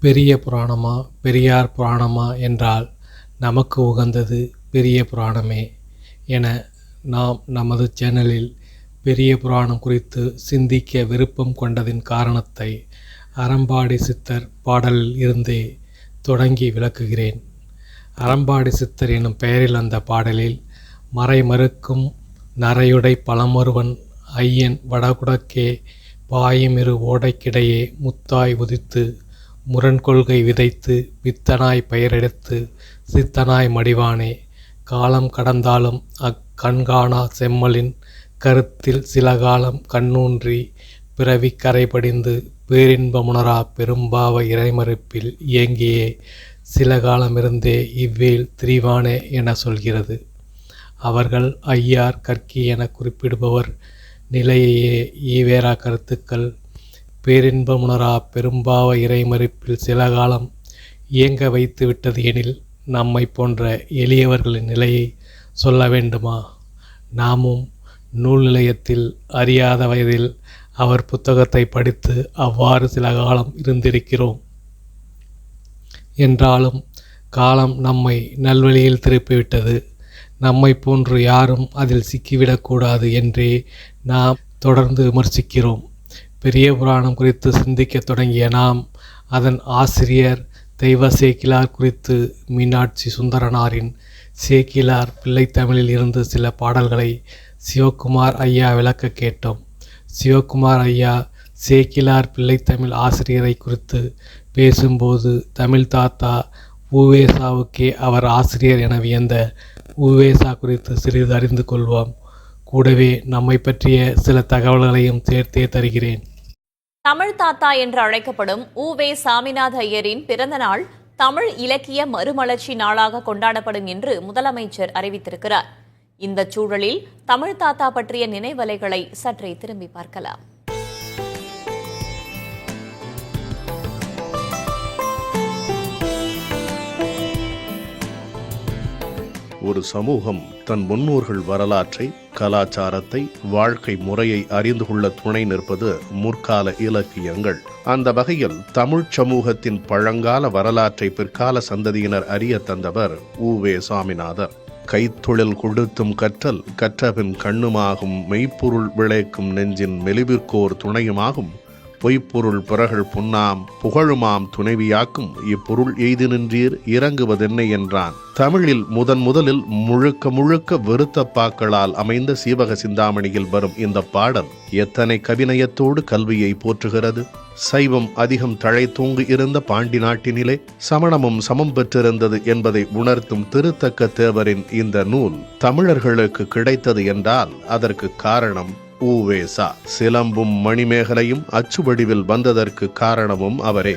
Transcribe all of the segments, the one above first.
பெரிய புராணமா பெரியார் புராணமா என்றால் நமக்கு உகந்தது பெரிய புராணமே என நாம் நமது சேனலில் பெரிய புராணம் குறித்து சிந்திக்க விருப்பம் கொண்டதின் காரணத்தை அறம்பாடி சித்தர் பாடலில் இருந்தே தொடங்கி விளக்குகிறேன். அறம்பாடி சித்தர் எனும் பெயரில் அந்த பாடலில் மறைமறுக்கும் நரையுடை பழமொருவன் ஐயன் வடகுடக்கே பாயுமிரு ஓடைக்கிடையே முத்தாய் உதித்து முரண்கொள்கை விதைத்து வித்தனாய் பெயரெடுத்து சித்தனாய் மடிவானே. காலம் கடந்தாலும் அக்கண்காணா செம்மலின் கருத்தில் சில காலம் கண்ணூன்றி பிறவி கரைபடிந்து பேரின்பமுணரா பெரும்பாவ இறைமறுப்பில் இயங்கியே. சில காலமிருந்தே இவ்வேல் திரிவானே என சொல்கிறது. அவர்கள் ஐயார் கற்கி என குறிப்பிடுபவர் நிலையையே ஈவேரா கருத்துக்கள் பேரின்பமுணரா பெரும்பாவ இறைமறுப்பில் சில காலம் இயங்க வைத்து விட்டது எனில் நம்மை போன்ற எளியவர்களின் நிலையை சொல்ல வேண்டுமா? நாமும் நூல் நிலையத்தில் அறியாத வயதில் அவர் புத்தகத்தை படித்து அவ்வாறு சில காலம் இருந்திருக்கிறோம். என்றாலும் காலம் நம்மை நல்வழியில் திருப்பிவிட்டது நம்மை போன்று யாரும் அதில் சிக்கிவிடக்கூடாது என்றே நாம் தொடர்ந்து விமர்சிக்கிறோம். பெரிய புராணம் குறித்து சிந்திக்க தொடங்கிய நாம் அதன் ஆசிரியர் தெய்வ சேக்கிலார் குறித்து மீனாட்சி சுந்தரனாரின் சேக்கிலார் பிள்ளைத்தமிழில் இருந்து சில பாடல்களை சிவகுமார் ஐயா விளக்க கேட்டோம். சிவகுமார் ஐயா சேக்கிலார் பிள்ளைத்தமிழ் ஆசிரியரை குறித்து பேசும்போது தமிழ் தாத்தா ஊவேசாவுக்கே அவர் ஆசிரியர் என வியந்த ஊவேசா குறித்து சிறிது அறிந்து கொள்வோம். கூடவே நம்மை பற்றிய சில தகவல்களையும் சேர்த்தே தருகிறேன். தமிழ் தாத்தா என்று அழைக்கப்படும் உவே சாமிநாத ஐயரின் பிறந்த நாள் தமிழ் இலக்கிய மறுமலர்ச்சி நாளாக கொண்டாடப்படும் என்று முதலமைச்சர் அறிவித்திருக்கிறார். இந்த சூழலில் தமிழ் தாத்தா பற்றிய நினைவலைகளை சற்றே திரும்பி பார்க்கலாம். ஒரு சமூகம் தன் முன்னோர்கள் வரலாற்றை கலாச்சாரத்தை வாழ்க்கை முறையை அறிந்து கொள்ள துணை நிற்பது முற்கால இலக்கியங்கள். அந்த வகையில் தமிழ் சமூகத்தின் பழங்கால வரலாற்றை பிற்கால சந்ததியினர் அறிய தந்தவர் உவே சாமிநாதர். கைத்தொழில் கொடுத்தும் கற்றல் கற்றபின் கண்ணுமாகும் மெய்ப்பொருள் விளைக்கும் நெஞ்சின் மெலிவிற்கோர் துணையுமாகும் பொய்ப்பொருள் பிறகள் புன்னாம் புகழுமாம் துணைவியாக்கும் இப்பொருள் எய்து நின்றீர் இறங்குவதென்னை என்றான். தமிழில் முதன் முதலில் முழுக்க முழுக்க வெறுத்தப்பாக்களால் அமைந்த சீவக சிந்தாமணியில் வரும் இந்த பாடல் எத்தனை கவிநயத்தோடு கல்வியை போற்றுகிறது? சைவம் அதிகம் தழை தூங்கு இருந்த பாண்டி நாட்டினிலே சமணமும் சமம் பெற்றிருந்தது என்பதை உணர்த்தும் திருத்தக்க தேவரின் இந்த நூல் தமிழர்களுக்கு கிடைத்தது என்றால் அதற்கு காரணம் ஊவேசா. சிலம்பும் மணிமேகலையும் அச்சு வடிவில் வந்ததற்கு காரணமும் அவரே.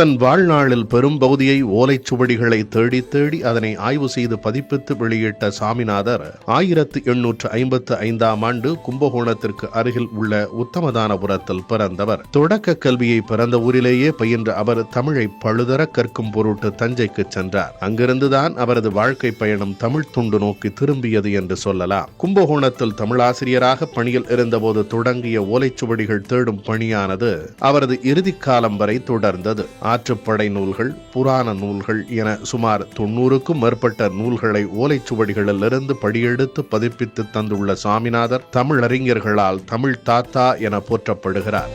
தன் வாழ்நாளில் பெரும்பகுதியை ஓலைச்சுவடிகளை தேடி தேடி அதனை ஆய்வு செய்து பதிப்பித்து வெளியிட்ட சாமிநாதர் ஆயிரத்து எண்ணூற்று ஐம்பத்து ஐந்தாம் ஆண்டு கும்பகோணத்திற்கு அருகில் உள்ள உத்தமதானபுரத்தில் பிறந்தவர். தொடக்க கல்வியை பிறந்த ஊரிலேயே பயின்ற அவர் தமிழை பழுதர கற்கும் பொருட்டு தஞ்சைக்கு சென்றார். அங்கிருந்துதான் அவரது வாழ்க்கை பயணம் தமிழ் துண்டு நோக்கி திரும்பியது என்று சொல்லலாம். கும்பகோணத்தில் தமிழாசிரியராக பணியில் இருந்தபோது தொடங்கிய ஓலைச்சுவடிகள் தேடும் பணியானது அவரது இறுதி காலம் வரை தொடர்ந்தது. ஆற்றுப்படை நூல்கள் புராண நூல்கள் என சுமார் தொன்னூறுக்கும் மேற்பட்ட நூல்களை ஓலைச்சுவடிகளிலிருந்து படியெடுத்து பதிப்பித்து தந்துள்ள சாமிநாதர் தமிழறிஞர்களால் தமிழ் தாத்தா என போற்றப்படுகிறார்.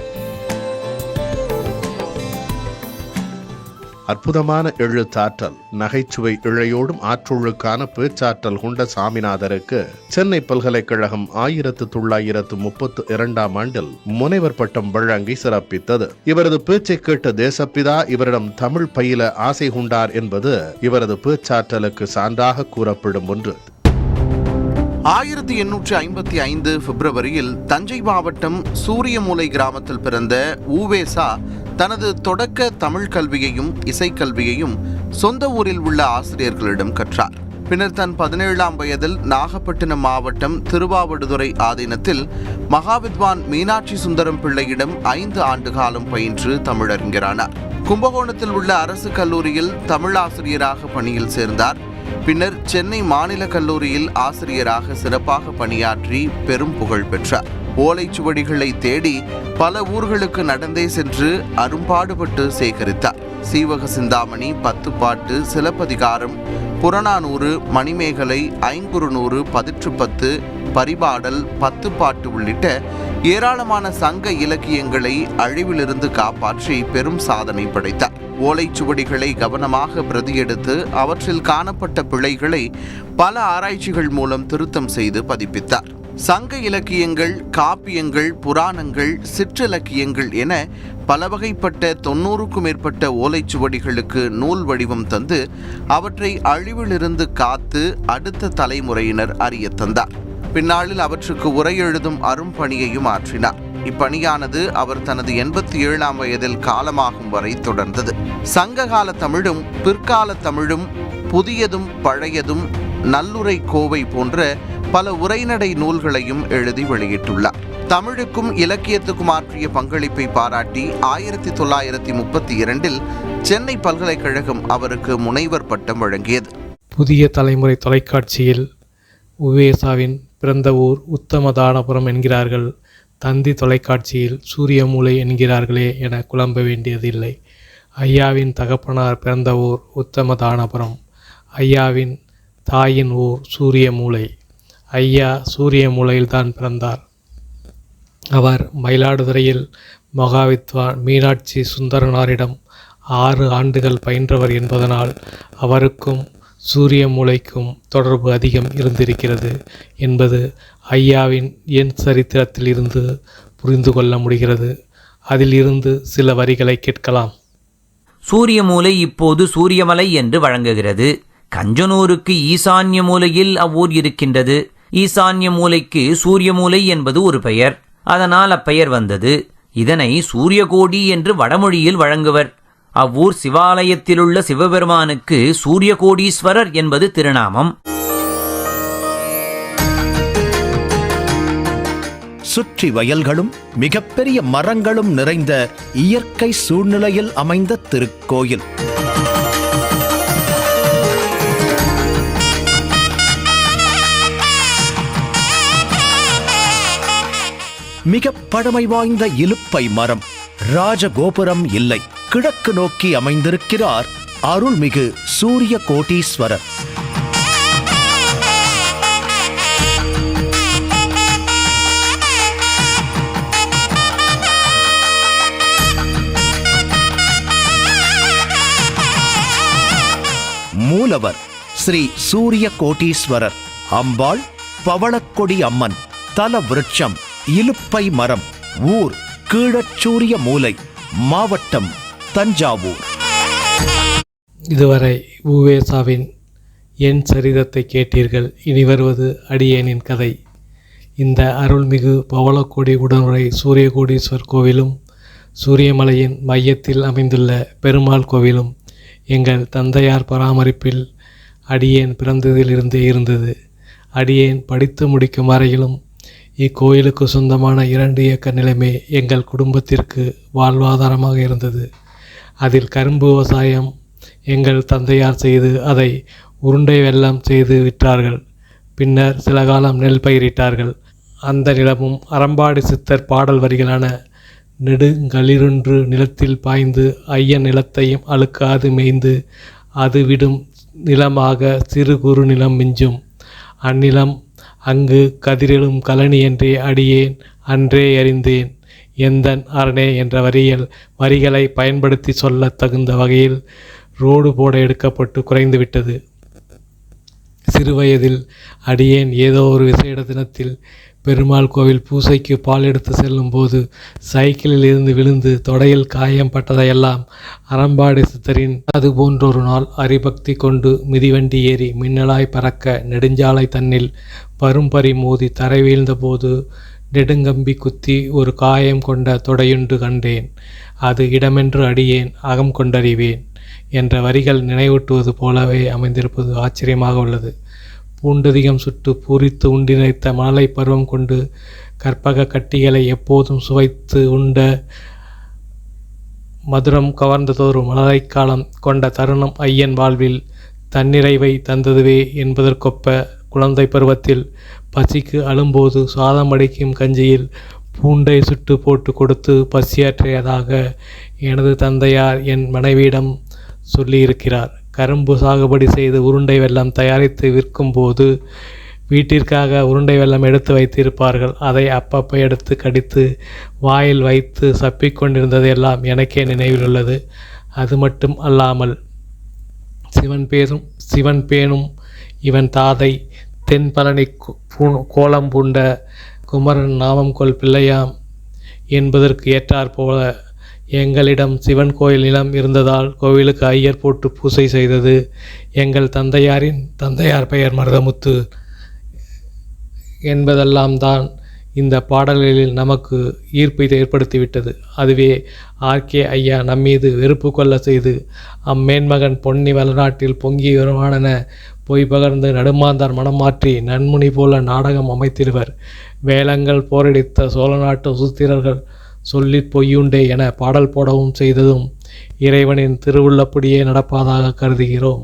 அற்புதமான எழுத்தாற்றல் நகைச்சுவை இழையோடும் ஆற்றொழுக்கான பேச்சாற்றல் கொண்ட சாமிநாதருக்கு சென்னை பல்கலைக்கழகம் ஆயிரத்து தொள்ளாயிரத்து முப்பத்து இரண்டாம் ஆண்டில் முனைவர் பட்டம் வழங்கி சிறப்பித்தது. இவரது பேச்சை கேட்ட தேசப்பிதா இவரிடம் தமிழ் பயில ஆசை கொண்டார் என்பது இவரது பேச்சாற்றலுக்கு சான்றாக கூறப்படும் ஒன்று. ஆயிரத்தி எண்ணூற்றி ஐம்பத்தி ஐந்து பிப்ரவரியில் தஞ்சை மாவட்டம் சூரியமூலை கிராமத்தில் பிறந்த ஊவேசா தனது தொடக்க தமிழ் கல்வியையும் இசைக்கல்வியையும் சொந்த ஊரில் உள்ள ஆசிரியர்களிடம் கற்றார். பின்னர் தன் பதினேழாம் வயதில் நாகப்பட்டினம் மாவட்டம் திருவாவடுதுறை ஆதீனத்தில் மகாவித்வான் மீனாட்சி சுந்தரம் பிள்ளையிடம் ஐந்து ஆண்டு காலம் பயின்று தமிழறிஞரானார். கும்பகோணத்தில் உள்ள அரசு கல்லூரியில் தமிழாசிரியராக பணியில் சேர்ந்தார். பின்னர் சென்னை மாநில கல்லூரியில் ஆசிரியராக சிறப்பாக பணியாற்றி பெரும் புகழ் பெற்றார். ஓலைச்சுவடிகளை தேடி பல ஊர்களுக்கு நடந்தே சென்று அரும்பாடுபட்டு சேகரித்தார். சீவக சிந்தாமணி பத்துப்பாட்டு சிலப்பதிகாரம் புறநானூறு மணிமேகலை ஐங்குறுநூறு பதிற்றுப்பத்து பரிபாடல் பத்துப்பாட்டு உள்ளிட்ட ஏராளமான சங்க இலக்கியங்களை அழிவிலிருந்து காப்பாற்றி பெரும் சாதனை படைத்தார். ஓலைச்சுவடிகளை கவனமாக பிரதியெடுத்து அவற்றில் காணப்பட்ட பிழைகளை பல ஆராய்ச்சிகள் மூலம் திருத்தம் செய்து பதிப்பித்தார். சங்க இலக்கியங்கள் காப்பியங்கள் புராணங்கள் சிற்றிலக்கியங்கள் என பல வகைப்பட்ட தொன்னூறுக்கும் மேற்பட்ட ஓலைச்சுவடிகளுக்கு நூல் வடிவம் தந்து அவற்றை அழிவிலிருந்து காத்து அடுத்த தலைமுறையினர் அறியத் தந்தார். பின்னாளில் அவற்றுக்கு உரை எழுதும் அரும்பணியையும் ஆற்றினார். இப்பணியானது அவர் தனது எண்பத்தி ஏழாம் வயதில் காலமாகும் வரை தொடர்ந்தது. சங்ககால தமிழும் பிற்கால தமிழும் புதியதும் பழையதும் நல்லுரை கோவை போன்ற பல உரைநடை நூல்களையும் எழுதி வெளியிட்டுள்ளார். தமிழுக்கும் இலக்கியத்துக்கும் ஆற்றிய பங்களிப்பை பாராட்டி ஆயிரத்தி தொள்ளாயிரத்தி முப்பத்தி இரண்டில் சென்னை பல்கலைக்கழகம் அவருக்கு முனைவர் பட்டம் வழங்கியது. புதிய தலைமுறை தொலைக்காட்சியில் உவேசாவின் பிறந்த ஊர் உத்தமதானபுரம் என்கிறார்கள். தந்தி தொலைக்காட்சியில் சூரியமூலை என்கிறார்களே என குழம்ப வேண்டியதில்லை. ஐயாவின் தகப்பனார் பிறந்த ஊர் உத்தமதானபுரம். ஐயாவின் தாயின் ஊர் சூரியமூலை. ஐயா சூரிய மூலையில் தான் பிறந்தார். அவர் மயிலாடுதுறையில் மகாவித்வான் மீனாட்சி சுந்தரனாரிடம் ஆறு ஆண்டுகள் பயின்றவர் என்பதனால் அவருக்கும் சூரிய மூளைக்கும் தொடர்பு அதிகம் இருந்திருக்கிறது என்பது ஐயாவின் என் சரித்திரத்தில் இருந்து புரிந்து கொள்ள முடிகிறது. அதில் இருந்து சில வரிகளை கேட்கலாம். சூரிய மூலை இப்போது சூரியமலை என்று வழங்குகிறது. கஞ்சனூருக்கு ஈசான்ய மூலையில் அவ்வூர் இருக்கின்றது. ஈசான்ய மூலைக்கு சூரிய மூலை என்பது ஒரு பெயர். அதனால் அப்பெயர் வந்தது. இதனை சூரியகோடி என்று வடமொழியில் வழங்குவர். அவ்வூர் சிவாலயத்திலுள்ள சிவபெருமானுக்கு சூரியகோடீஸ்வரர் என்பது திருநாமம். சுற்றி வயல்களும் மிகப்பெரிய மரங்களும் நிறைந்த இயற்கை சூழ்நிலையில் அமைந்த திருக்கோயில். மிக பழமை வாய்ந்த இலுப்பை மரம். ராஜகோபுரம் இல்லை. கிழக்கு நோக்கி அமைந்திருக்கிறார் அருள்மிகு சூரிய கோட்டீஸ்வரர் மூலவர் ஸ்ரீ சூரிய கோட்டீஸ்வரர் அம்பாள் பவளக்கொடி அம்மன். தல விருட்சம். இலுப்பை மரம் ஊர் கீழச்சூரிய மூலை மாவட்டம் தஞ்சாவூர். இதுவரை உவேசாவின் என் சரிதத்தை கேட்டீர்கள் இனி வருவது அடியேனின் கதை. இந்த அருள்மிகு பவளக்கோடி உடனுரை சூரியகோடீஸ்வர் கோவிலும் சூரியமலையின் மையத்தில் அமைந்துள்ள பெருமாள் கோவிலும் எங்கள் தந்தையார் பராமரிப்பில் அடியேன் பிறந்ததிலிருந்தே இருந்தது. அடியேன் படித்து முடிக்கும் வரையிலும் இக்கோயிலுக்கு சொந்தமான இரண்டு ஏக்கர் நிலமே எங்கள் குடும்பத்திற்கு வாழ்வாதாரமாக இருந்தது. அதில் கரும்பு விவசாயம் எங்கள் தந்தையார் செய்து அதை உருண்டை வெள்ளம் செய்து விற்றார்கள். பின்னர் சில காலம் நெல் பயிரிட்டார்கள். அந்த நிலமும் அறம்பாடி சித்தர் பாடல் வரிகளான நெடுங்களிருன்று நிலத்தில் பாய்ந்து ஐயன் நிலத்தையும் அழுக்காது மேய்ந்து அது விடும் நிலமாக சிறு குறு நிலம் மிஞ்சும். அந்நிலம் அங்கு கதிரெழும் கழனி என்றே அடியேன் அன்றே அறிந்தேன் எந்தன் அரணே என்ற வரியில் வரிகளை பயன்படுத்தி சொல்லத் தகுந்த வகையில் ரோடு போட எடுக்கப்பட்டு குறைந்துவிட்டது. சிறுவயதில் அடியேன் ஏதோ ஒரு விசேட தினத்தில் பெருமாள் கோவில் பூசைக்கு பால் எடுத்து செல்லும்போது சைக்கிளில் இருந்து விழுந்து தொடையில் காயம் பட்டதையெல்லாம் அறம்பாடி சித்தரின் அது போன்றொரு நாள் அரிபக்தி கொண்டு மிதிவண்டி ஏறி மின்னலாய் பறக்க நெடுஞ்சாலை தன்னில் பரும்பறி மோதி தரை வீழ்ந்தபோது நெடுங்கம்பி குத்தி ஒரு காயம் கொண்ட தொடையுண்டு கண்டேன். அது இடமென்று அடியேன் அகம் கொண்டறிவேன் என்ற வரிகள் நினைவூட்டுவது போலவே அமைந்திருப்பது ஆச்சரியமாக உள்ளது. பூண்டதிகம் சுட்டு பூரித்து உண்டினைத்த நினைத்த பருவம் கொண்டு கற்பக கட்டிகளை எப்போதும் சுவைத்து உண்ட மதுரம் கவர்ந்ததொரு மலரைக் காலம் கொண்ட தருணம் ஐயன் வாழ்வில் தன்னிறைவை தந்ததுவே என்பதற்கொப்ப குழந்தை பருவத்தில் பசிக்கு அழும்போது சாதம் அடிக்கும் கஞ்சியில் பூண்டை சுட்டு போட்டு கொடுத்து பசியாற்றியதாக எனது தந்தையார் என் மனைவியிடம் சொல்லியிருக்கிறார். கரும்பு சாகுபடி செய்து உருண்டை வெல்லம் தயாரித்து விற்கும்போது வீட்டிற்காக உருண்டை வெல்லம் எடுத்து வைத்திருப்பார்கள். அதை அப்பப்போ எடுத்து கடித்து வாயில் வைத்து சப்பிக் கொண்டிருந்தது எல்லாம் எனக்கே நினைவில் உள்ளது அது மட்டும் அல்லாமல் சிவன் பேரும் சிவன் பேனும் இவன் தாதை தென்பழனி பூ- கோலம் பூண்ட குமரன் நாமம் கொள் பிள்ளையாம் என்பதற்கு ஏற்றாற்போல எங்களிடம் சிவன் கோயில் நிலம் இருந்ததால் கோவிலுக்கு ஐயர் போட்டு பூசை செய்தது எங்கள் தந்தையாரின் தந்தையார் பெயர் மருதமுத்து என்பதெல்லாம் தான் இந்த பாடல்களில் நமக்கு ஈர்ப்பை ஏற்படுத்திவிட்டது. அதுவே ஆர்கே ஐயா நம்மீது வெறுப்பு கொள்ள செய்து அம்மேன்மகன் பொன்னி வளநாட்டில் பொங்கி வருவானென பொய் பகர்ந்து நடுமாந்தார் மனம் மாற்றி நன்முனி போல நாடகம் அமைத்திடுவர் வேலங்கள் போரடித்த சோழ நாட்டு சுத்திரர்கள் சொல்லி பொய்யுண்டே என பாடல் போடவும் செய்ததும் இறைவனின் திருவுள்ளப்படியே நடப்பதாக கருதுகிறோம்.